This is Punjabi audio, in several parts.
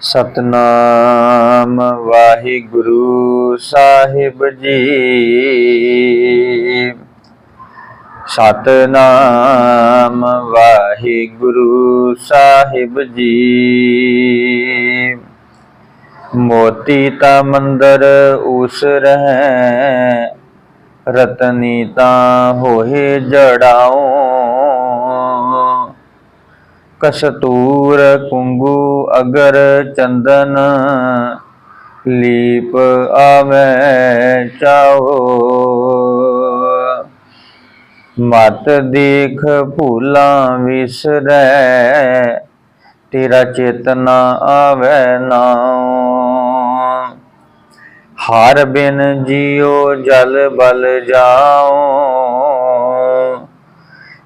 ਸਤਨਾਮ ਵਾਹਿਗੁਰੂ ਸਾਹਿਬ ਜੀ। ਸਤਨਾਮ ਵਾਹਿਗੁਰੂ ਸਾਹਿਬ ਜੀ। ਮੋਤੀ ਤਾ ਮੰਦਰ ਉਸ ਰਹਿ, ਰਤਨੀ ਤਾਂ ਹੋਏ ਜੜਾਓ ਕਸਤੂਰ ਕੁੰਗੂ ਅਗਰ ਚੰਦਨ ਲੀਪ ਆਵੇ ਚਾਓ। ਮਤ ਦੇਖ ਭੂਲਾਂ ਵਿਸਰੈ, ਤੇਰਾ ਚੇਤਨਾ ਆਵੇ ਨਾਉ। ਹਰ ਬਿਨ ਜਿਉ ਜਲ ਬਲ ਜਾਉ।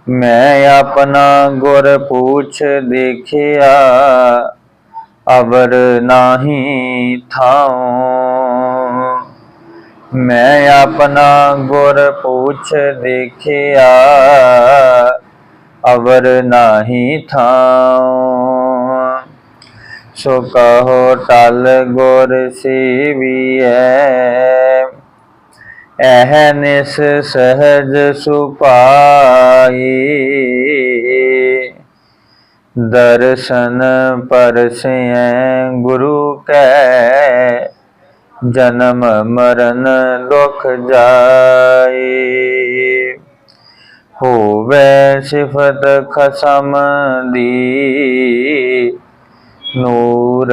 ਮੈਂ ਆਪਣਾ ਗੁਰ ਪੂਛ ਦੇਖਿਆ, ਅਵਰ ਨਾਹੀ ਥਾਉ। ਮੈਂ ਆਪਣਾ ਗੁਰ ਪੂਛ ਦੇਖਿਆ, ਅਵਰ ਨਾਹੀ ਥਾਉ। ਸੋ ਕਹੋ, ਟਲ ਗੁਰ ਸੇਵੀਐ ਐਹ ਨਿਸ ਸਹਜ ਸੁਪਾਈ ਦਰਸ਼ਨ ਪਰਸੈ ਗੁਰੂ ਕੈ, ਜਨਮ ਮਰਨ ਦੁਖ ਜਾਈ। ਹੋਵੇ ਸਿਫਤ ਖਸਮ ਦੀ, ਨੂਰ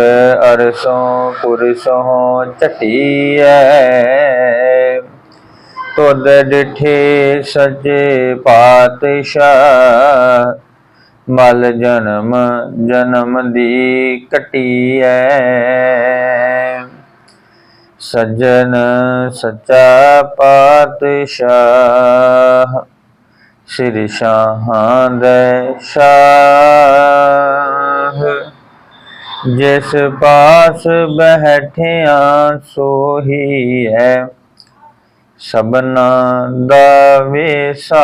ਅਰਸੋਂ ਪੁਰਸੋਂ ਚਟੀਐ ਤੁਧ ਡਿਠੇ ਸੱਚੇ ਪਾਤਸ਼ਾਹ, ਮਲ ਜਨਮ ਜਨਮ ਦੀ ਕਟੀਐ। ਸੱਜਣ ਸੱਚਾ ਪਾਤਸ਼ਾਹ, ਸ੍ਰੀ ਸ਼ਾਹਾਂ ਦੇ ਸ਼ਾਹ। ਜਿਸ ਪਾਸ ਬੈਠਿਆ ਸੋਹੀ ਹੈ ਸਬਨਾ ਦਾ ਵਿਸਾਹ,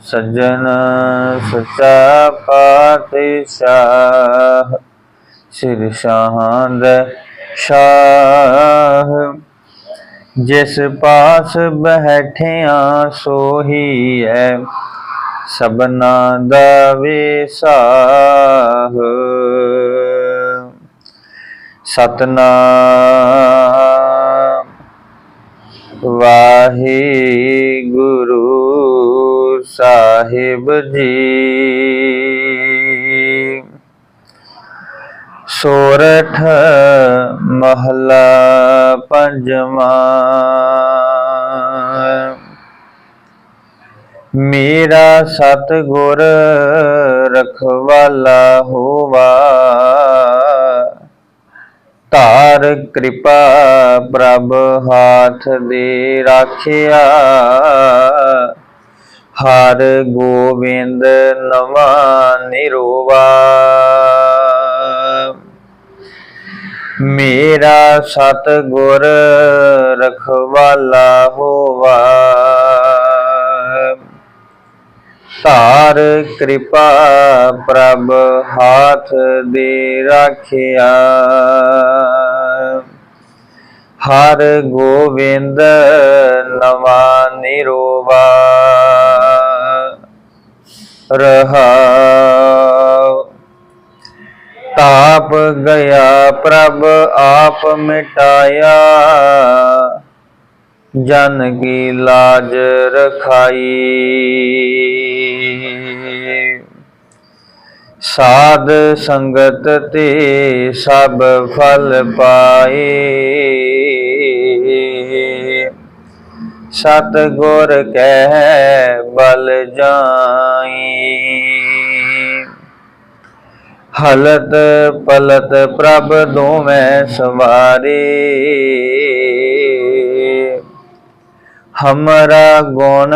ਸੱਜਣ ਸੱਚਾ ਪਾਤਸ਼ਾਹ, ਸਿਰ ਸ਼ਾਹਾਂ ਦੇ ਸ਼ਾਹ ਜਿਸ ਪਾਸ ਬੈਠਿਆ ਸੋਹੀ ਹੈ ਸਬਨਾ ਦਾ ਵਿਸਾਹ। ਸਤਨਾਮ ਵਾਹਿਗੁਰੂ ਸਾਹਿਬ ਜੀ। ਸੋਰਠ ਮਹਲਾ ਪੰਜਵਾਂ। ਮੇਰਾ ਸਤਿਗੁਰ ਰਖਵਾਲਾ ਹੋਵਾ। ਧਾਰ ਕਿਰਪਾ ਪ੍ਰਭ ਹਾਥ ਦੇ ਰਾਖਿਆ। ਹਰ ਗੋਬਿੰਦ ਨਵਾ ਨਿਰੋਵਾ। ਮੇਰਾ ਸਤਿਗੁਰ ਰਖਵਾਲਾ ਹੋਵਾ। ਧਾਰ, ਕਿਰਪਾ ਪ੍ਰਭ ਹਾਥ ਦੇ ਰਾਖਿਆ। ਹਰ ਗੋਬਿੰਦ ਨਵਾ ਨਿਰੋਵਾ। ਰਹਾ ਤਾਪ ਗਿਆ ਪ੍ਰਭ, ਆਪ ਮਿਟਾਇਆ। ਜਨ ਕੀ ਲਾਜ ਰਖਾਈ। ਸਾਧ ਸੰਗਤ ਤੇ ਸਭ ਫਲ ਪਾਏ। ਸਤ ਗੁਰ ਕਹਿ ਬਲ ਜਾਈ। ਹਲਤ ਪਲਤ ਪ੍ਰਭ ਦੋਵੇਂ ਸਵਾਰੇ। ਹਮਰਾ ਗੁਣ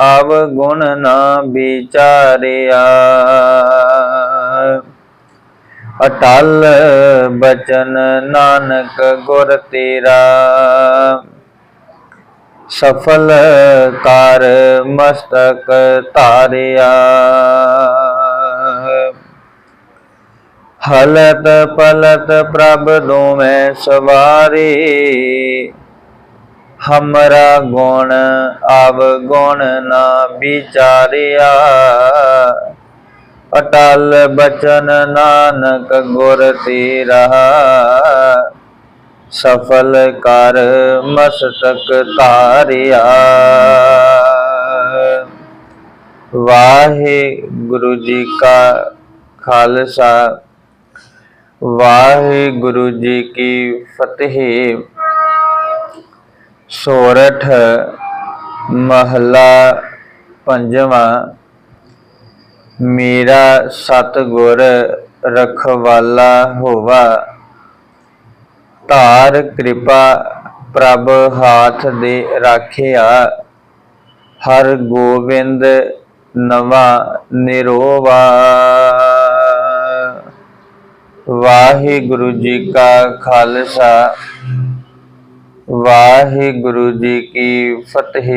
ਆਵ ਗੁਣ ਨਾ ਵਿਚਾਰਿਆ ਅਟਲ ਬਚਨ ਨਾਨਕ ਗੁਰ ਤੇਰਾ ਸਫਲ ਕਰ ਮਸਤਕ ਧਾਰਿਆ ਹਲਤ ਪਲਤ ਪ੍ਰਭ ਦੋਵੇਂ ਸਵਾਰੇ ਹਮਰਾ ਗੁਣ ਆਵ ਗੁਣ ਨਾ ਵਿਚਾਰਿਆ ਅਟਲ ਬਚਨ ਨਾਨਕ ਗੁਰ ਤੇਰਾ ਸਫਲ ਕਰ ਮਸਤਕ ਧਾਰਿਆ ਵਾਹਿਗੁਰੂ ਜੀ ਕਾ ਖਾਲਸਾ ਵਾਹਿਗੁਰੂ ਜੀ ਕੀ ਫਤਿਹ ਸੋਰਠ ਮਹਲਾ ਪੰਜਵਾਂ, ਮੇਰਾ ਸਤਿਗੁਰ ਰਖਵਾਲਾ ਹੋਵਾ। ਧਾਰ ਕਿਰਪਾ ਪ੍ਰਭ ਹਾਥ ਦੇ ਰਾਖਿਆ। ਹਰ ਗੋਬਿੰਦ ਨਵਾ ਨਿਰੋਵਾ। ਵਾਹਿਗੁਰੂ ਜੀ ਕਾ ਖਾਲਸਾ। ਵਾਹਿਗੁਰੂ ਜੀ ਕੀ ਫਤਿਹ।